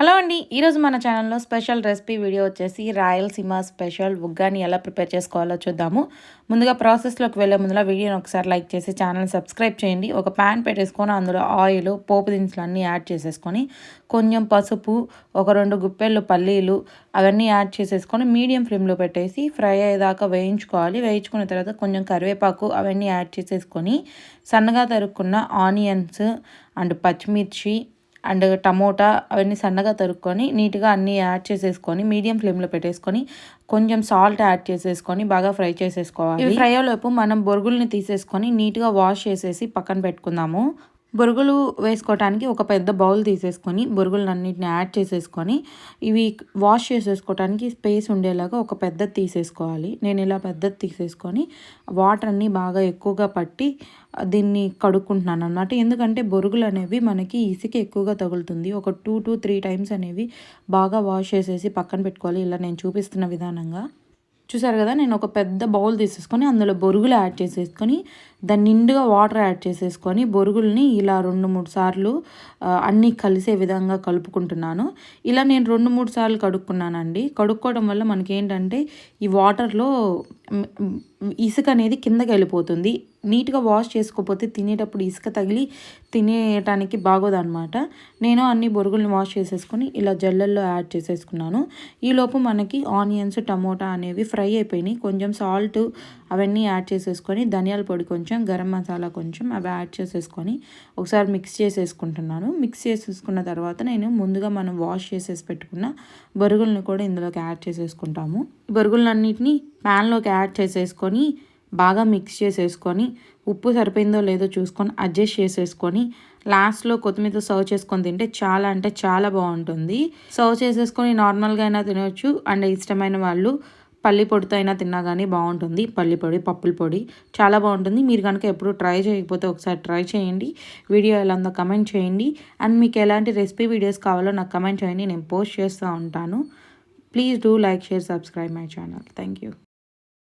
Hello అండి. ఈరోజు మన ఛానల్లో స్పెషల్ రెసిపీ వీడియో వచ్చేసి రాయలసీమ స్పెషల్ ఉగ్గాని ఎలా ప్రిపేర్ చేసుకోవాలో చూద్దాము. ముందుగా ప్రాసెస్లోకి వెళ్ళే ముందులో వీడియోని ఒకసారి లైక్ చేసి ఛానల్ సబ్స్క్రైబ్ చేయండి. ఒక ప్యాన్ పెట్టేసుకొని అందులో ఆయిల్ పోపు దినుసులు అన్నీ యాడ్ చేసేసుకొని కొంచెం పసుపు ఒక రెండు గుప్పెళ్ళు పల్లీలు అవన్నీ యాడ్ చేసేసుకొని మీడియం ఫ్లేమ్లో పెట్టేసి ఫ్రై అయ్యేదాకా వేయించుకోవాలి. వేయించుకున్న తర్వాత కొంచెం కరివేపాకు అవన్నీ యాడ్ చేసేసుకొని సన్నగా తరుక్కున్న ఆనియన్స్ అండ్ పచ్చిమిర్చి అండ్ టమోటా అవన్నీ సన్నగా తరుక్కొని నీట్గా అన్నీ యాడ్ చేసేసుకొని మీడియం ఫ్లేమ్లో పెట్టేసుకొని కొంచెం సాల్ట్ యాడ్ చేసేసుకొని బాగా ఫ్రై చేసేసుకోవాలి. ఫ్రై అయ్యేలోపు మనం బొరుగుల్ని తీసేసుకొని నీట్గా వాష్ చేసేసి పక్కన పెట్టుకుందాము. బొరుగులు వేసుకోవటానికి ఒక పెద్ద బౌల్ తీసేసుకొని బొరుగులన్నింటిని యాడ్ చేసేసుకొని ఇవి వాష్ చేసేసుకోవటానికి స్పేస్ ఉండేలాగా ఒక పెద్దది తీసేసుకోవాలి. నేను ఇలా పెద్దది తీసేసుకొని వాటర్ అన్నీ బాగా ఎక్కువగా పట్టి దీన్ని కడుక్కుంటున్నాను అనమాట ఎందుకంటే బొరుగులు అనేవి మనకి ఇసుక ఎక్కువగా తగులుతుంది. ఒక టూ టు త్రీ టైమ్స్ అనేవి బాగా వాష్ చేసేసి పక్కన పెట్టుకోవాలి. ఇలా నేను చూపిస్తున్న విధానంగా. చూసారు కదా నేను ఒక పెద్ద బౌల్ తీసేసుకొని అందులో బొరుగులు యాడ్ చేసేసుకొని దాన్ని నిండుగా వాటర్ యాడ్ చేసేసుకొని బొరుగుల్ని ఇలా రెండు మూడు సార్లు అన్నీ కలిసే విధంగా కలుపుకుంటున్నాను. ఇలా నేను రెండు మూడు సార్లు కడుక్కున్నానండి. కడుక్కోవడం వల్ల మనకి ఏంటంటే ఈ వాటర్లో ఇసుక అనేది కిందకి వెళ్ళిపోతుంది. నీట్గా వాష్ చేసుకోకపోతే తినేటప్పుడు ఇసుక తగిలి తినేయటానికి బాగోదన్నమాట. నేను అన్ని బొరుగుల్ని వాష్ చేసేసుకొని ఇలా జల్లల్లో యాడ్ చేసేసుకున్నాను. ఈలోపు మనకి ఆనియన్స్ టమోటా అనేవి ఫ్రై అయిపోయినాయి. కొంచెం సాల్ట్ అవన్నీ యాడ్ చేసేసుకొని ధనియాల పొడి కొంచెం గరం మసాలా కొంచెం అవి యాడ్ చేసేసుకొని ఒకసారి మిక్స్ చేసేసుకుంటున్నాను. మిక్స్ చేసేసుకున్న తర్వాత నేను ముందుగా మనం వాష్ చేసేసి పెట్టుకున్న బొరుగుల్ని కూడా ఇందులోకి యాడ్ చేసేసుకుంటాము. బొరుగులన్నిటిని ప్యాన్లోకి యాడ్ చేసేసుకొని బాగా మిక్స్ చేసేసుకొని ఉప్పు సరిపోయిందో లేదో చూసుకొని అడ్జస్ట్ చేసేసుకొని లాస్ట్లో కొత్తిమీర సర్వ్ చేసుకొని తింటే చాలా అంటే చాలా బాగుంటుంది. సర్వ్ చేసేసుకొని నార్మల్గా అయినా తినవచ్చు అండ్ ఇష్టమైన వాళ్ళు పల్లి పొడితో అయినా తిన్నా కానీ బాగుంటుంది. పల్లి పొడి పప్పుల పొడి చాలా బాగుంటుంది. మీరు కనుక ఎప్పుడు ట్రై చేయకపోతే ఒకసారి ట్రై చేయండి. వీడియో ఎలా ఉందో కమెంట్ చేయండి. అండ్ మీకు ఎలాంటి రెసిపీ వీడియోస్ కావాలో నాకు కమెంట్ చేయండి. నేను పోస్ట్ చేస్తూ ఉంటాను. Please do like share subscribe my channel thank you